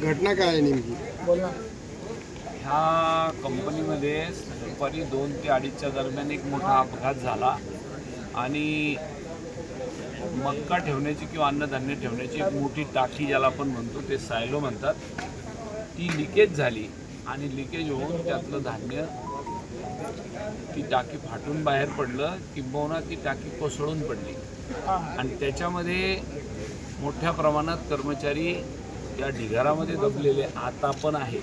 घटना काय आहे नेमकी? ह्या कंपनीमध्ये दुपारी दोन ते अडीचच्या दरम्यान एक मोठा अपघात झाला आणि मक्का ठेवण्याची किंवा अन्नधान्य ठेवण्याची एक मोठी टाकी ज्याला आपण म्हणतो ते सायलो म्हणतात ती लिकेज झाली आणि लिकेज होऊन त्यातलं धान्य ती टाकी फाटून बाहेर पडलं किंबहुना ती टाकी कोसळून पडली. आणि त्याच्यामध्ये मोठ्या प्रमाणात कर्मचारी या ढिगारामध्ये दबलेले आता पण आहे.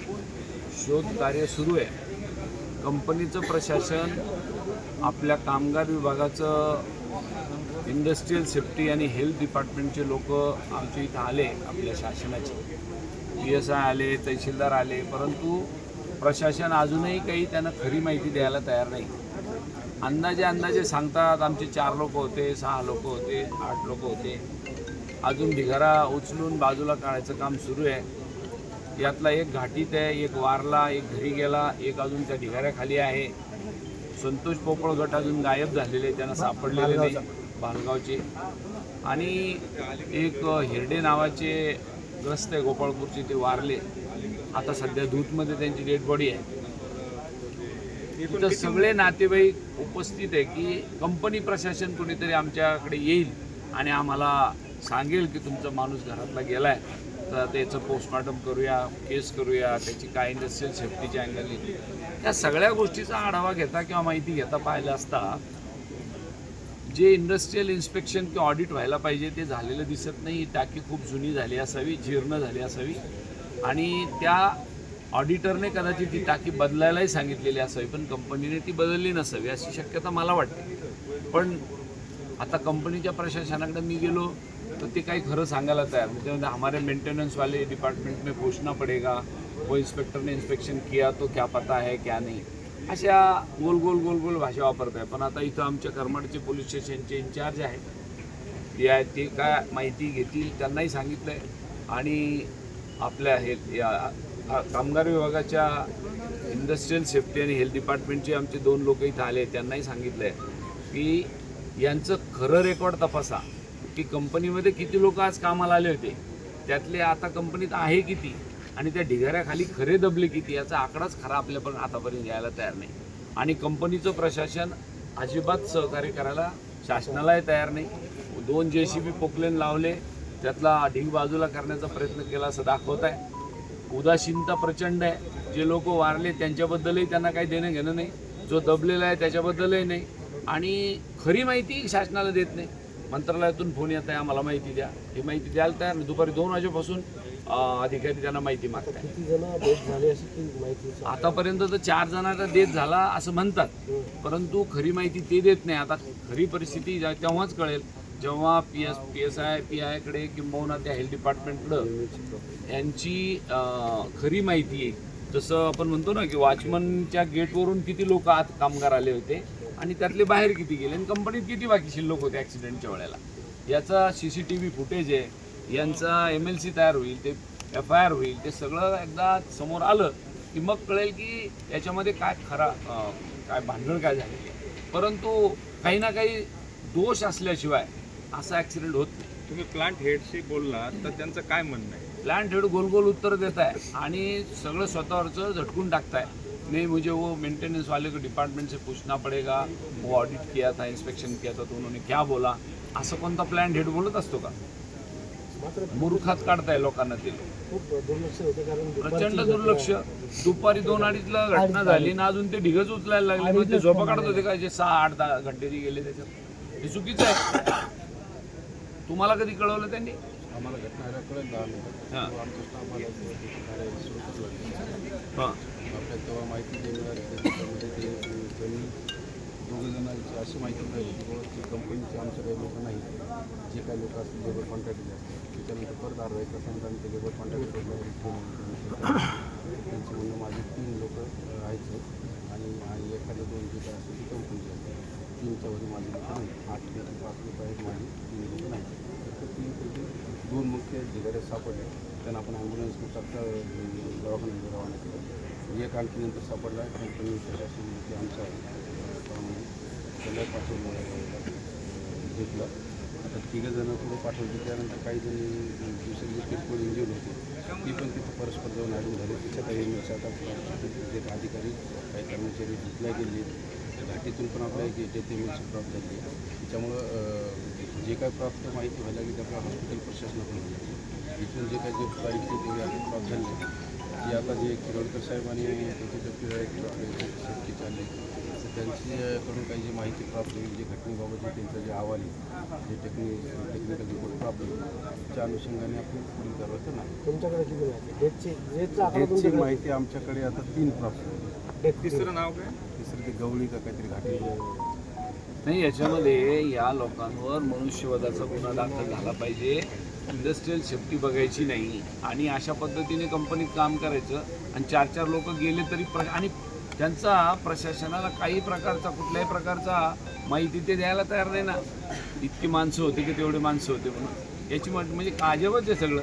शोध कार्य सुरू आहे. कंपनीचं प्रशासन आपल्या कामगार विभागाचं इंडस्ट्रीयल सेफ्टी आणि हेल्थ डिपार्टमेंटचे लोक आमच्या इथं आले आपल्या शासनाचे. पी एस आय आले तहसीलदार आले परंतु प्रशासन अजूनही काही त्यांना खरी माहिती द्यायला तयार नाही. अंदाजे अंदाजे सांगतात आमचे चार लोक होते सहा लोक होते आठ लोक होते. अजून ढिगारा उचलून बाजूला काढायचं काम सुरू आहे. यातला एक घाटीत आहे एक वारला एक घरी गेला एक अजून त्या ढिगाऱ्याखाली आहे. संतोष पोपळ गट अजून गायब झालेले त्यांना सापडलेले नाही भालगावचे. आणि एक हिरडे नावाचे ग्रस्त आहे गोपाळपूरचे ते वारले. आता सध्या धूतमध्ये त्यांची डेड बॉडी आहे. तिथं सगळे नातेवाईक उपस्थित आहे की कंपनी प्रशासन कोणीतरी आमच्याकडे येईल आणि आम्हाला सांगेल की तुमचा माणूस घरातला गेला आहे तर त्याचं पोस्टमॉर्टम करूया केस करूया त्याची काय इंडस्ट्रियल सेफ्टीची अँगल या सगळ्या गोष्टीचा आढावा घेता किंवा माहिती घेता पाहिलं असता जे इंडस्ट्रीयल इन्स्पेक्शन किंवा ऑडिट व्हायला पाहिजे ते झालेलं दिसत नाही. टाकी खूप जुनी झाली असावी जीर्ण झाली असावी. आणि त्या ऑडिटरने कदाचित ती टाकी बदलायलाही सांगितलेली असावी पण कंपनीने ती बदलली नसावी अशी शक्यता मला वाटते. पण आता कंपनीच्या प्रशासनाकडे मी गेलो तर ते काही खरं सांगायला तयार. म्हणजे हमारे मेंटेनेंस वाले डिपार्टमेंट में पूछना पडेगा वो इंस्पेक्टर ने इंस्पेक्शन किया तो क्या पता है क्या नहीं. अशा गोल गोल गोल गोल भाषा वापरत आहे. पण आता इथं आमच्या करमाडचे पोलीस स्टेशनचे इन्चार्ज आहेत. ते आहेत ते काय माहिती घेतील त्यांनाही सांगितलं आहे आणि आपल्या हे या कामगार विभागाच्या इंडस्ट्रीयल सेफ्टी आणि हेल्थ डिपार्टमेंटचे आमचे दोन लोक इथं आले त्यांनाही सांगितलं आहे की यांचं खरं रेकॉर्ड तपासा. की कंपनीमध्ये किती लोक आज कामाला आले होते? त्यातले आता कंपनीत आहे किती? आणि त्या ढिगाऱ्याखाली खरे दबले किती? याचा आकडाच खरा आपल्या पण आतापर्यंत यायला तयार नाही. आणि कंपनीचं प्रशासन अजिबात सहकार्य करायला शासनालाही तयार नाही. दोन जे सी बी पोकलेन लावले. त्यातला ढीग बाजूला करण्याचा प्रयत्न केला असं दाखवत आहे. उदासीनता प्रचंड आहे. जे लोक वारले त्यांच्याबद्दलही त्यांना काही देणं घेणं नाही. जो दबलेला आहे त्याच्याबद्दलही नाही. आणि खरी माहिती शासनाला देत नाही. मंत्रालयातून फोन येत आहे आम्हाला माहिती द्या. ही माहिती द्यायला तयार दुपारी दोन वाजेपासून अधिकारी त्यांना माहिती मागतात किती जण डेथ झाले अशी की माहिती आतापर्यंत तर चार जणांचा डेथ झाला असं म्हणतात. परंतु खरी माहिती ते देत नाही. आता खरी परिस्थिती तेव्हाच कळेल. जेव्हा P S P S I P आयकडे किंबहुना त्या हेल्थ डिपार्टमेंटकडं यांची खरी माहिती आहे. जसं आपण म्हणतो ना की वॉचमनच्या गेटवरून किती लोक आत कामगार आले होते. आणि त्यातले बाहेर किती गेले? आणि कंपनीत किती बाकी शिल्लक होते ॲक्सिडेंटच्या वेळेला? याचा C C T V footage आहे. यांचा एम एल सी तयार होईल ते एफ आय आर होईल ते सगळं एकदा समोर आलं की मग कळेल की याच्यामध्ये काय खरा काय भांडण काय झालेलं आहे परंतु काही ना काही दोष असल्याशिवाय असा ॲक्सिडेंट होत नाही. तुम्ही प्लांट हेडशी बोललात तर त्यांचं काय म्हणणं आहे? प्लांट हेड गोल गोल उत्तर देत आहे आणि सगळं स्वतःवरचं झटकून टाकताय. नहीं मुझे वो मेंटेनेंस वाले को डिपार्टमेंट से पूछना पड़ेगा। वो ऑडिट किया था इंस्पेक्शन किया था तो उन्होंने क्या बोला? असं कोणता प्लॅन हेड बोलत असतो का? मूर्खात काढताय लोकांना ते. प्रचंड दुर्लक्ष. दुपारी दोन अडीचला घटना झाली ना अजून ते ढिगच उचलायला लागले. मग ते झोपा काढत होते का? जे सहा आठ दहा घंटे गेले त्याच्यात. हे चुकीचं आहे. तुम्हाला कधी कळवलं त्यांनी? आम्हाला घटना आल्या कळेल दहा हां. स्टाफ आला हां. आपल्याला तेव्हा माहिती जे मिळाली त्याच्यामध्ये ते त्यांनी दोघं जणांची अशी माहिती मिळाली की बाबा ते कंपनीचे आमच्या काही लोक नाही जे काही लोक असतील लेबर कॉन्ट्रॅक्ट असतात त्याच्यानंतर परत अर्धा एक तासानंतर आम्ही ते लेबर कॉन्ट्रॅक्ट त्यांचे म्हणणं माझे तीन लोक आहेत आणि आणि एखादे दोन जे काय असतील ते कंपनीचे असतात तीनच्या वरी माझे लोक नाही. आठ पाच लोक आहेत माझे तीन लोक नाही. तर तीनपैकी दोन मुख्य जिल्ह्यात सापडले त्यांना आपण ॲम्ब्युलन्स तात्काळ दवाखान्यात रवाना केलं. एक आणखी नंतर सापडला कंपनी प्रशासन ते आमच्या त्याला पाठवून घेतलं. आता तिघं जण पुढे पाठवले त्यानंतर काही जण दुसरे जे किरकोळ इंजिन होते ती पण तिथं परस्पर जाऊन ॲडून झाले. तिच्या काही आता जे अधिकारी काही कर्मचारी तिथल्या गेले घाटीतून पण आपल्या एक डेथ एमएलची प्राप्त झाली त्याच्यामुळं जे काय प्राप्त माहिती व्हायला लागली ते आपल्या हॉस्पिटल प्रशासनाकडून इथून जे काही जे ते आता प्राप्त झाले. ते आता जे किरोडकर साहेब आणि शेतकी चालले तर त्यांच्याकडून काही जी माहिती प्राप्त होईल जे घटनेबाबत जे त्यांचं जे अहवाल आहे जे टेक्निक टेक्निकल रिपोर्ट प्राप्त होईल त्या अनुषंगाने आपण पुढील कारवाई करणार माहिती डेटची आमच्याकडे आता तीन प्राप्त तिसरं नाव काय? तिसरं ते गवळी का काहीतरी घाटी. नाही याच्यामध्ये या लोकांवर मनुष्यवधाचा गुन्हा दाखल झाला पाहिजे. इंडस्ट्रीयल सेफ्टी बघायची नाही. आणि अशा पद्धतीने कंपनीत काम करायचं. आणि चार चार लोक गेले तरी प्र आणि त्यांचा प्रशासनाला काही प्रकारचा कुठल्याही प्रकारचा माहिती ते द्यायला तयार नाही ना. इतकी माणसं होती की तेवढी माणसं होते म्हणून. याची म्हणजे काजबच आहे सगळं.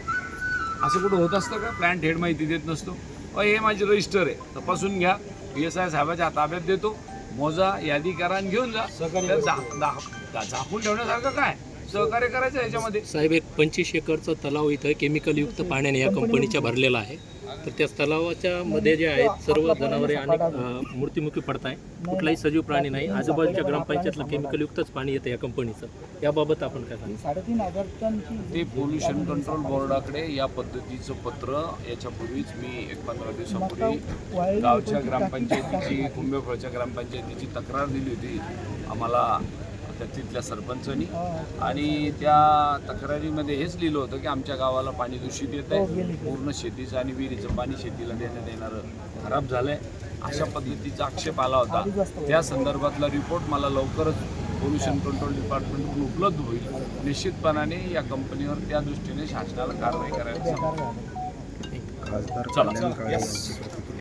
असं कुठं होत असतं का? प्लॅन्ट हेड माहिती देत नसतो. अ हे माझे रजिस्टर आहे. तपासून घ्या. पी एस आय साहेबाच्या ताब्यात देतो. मोजा यादी करा आणि घेऊन जा. झा- झा- झाकून ठेवण्यासारखं काय? सहकार्य करायचं याच्यामध्ये. साहेब एक पंचवीस एकरचा तलाव इथं केमिकलयुक्त पाण्याने या कंपनीच्या भरलेला आहे. तर त्या तलावाच्या मध्ये जे आहेत सर्व जनावरे आणि अं, मृत्युमुखी पडत आहे कुठलाही सजीव प्राणी नाही. आजूबाजूच्या ग्रामपंचायतलं केमिकलयुक्तच पाणी येतं या कंपनीचं याबाबत आपण काय सांगता साडेतीन हजार टनची ते पोल्युशन कंट्रोल बोर्डाकडे या पद्धतीचं पत्र याच्यापूर्वीच मी एक पंधरा दिवसापूर्वी गावच्या ग्रामपंचायतीची कुंभेफळच्या ग्रामपंचायतीची तक्रार दिली होती. आम्हाला त्या तिथल्या सरपंचानी. आणि त्या तक्रारीमध्ये हेच लिहिलं होतं की आमच्या गावाला पाणी दूषित येत आहे. पूर्ण शेतीचं आणि विहिरीचं पाणी शेतीला देण्यात येणारं खराब झालं आहे अशा पद्धतीचा आक्षेप आला होता. त्या संदर्भातला रिपोर्ट मला लवकरच पोल्युशन कंट्रोल डिपार्टमेंटकडून उपलब्ध होईल. निश्चितपणाने या कंपनीवर त्या दृष्टीने शासनाला कारवाई करायला सांगू. खासदार चला. कल्याण काळे यांची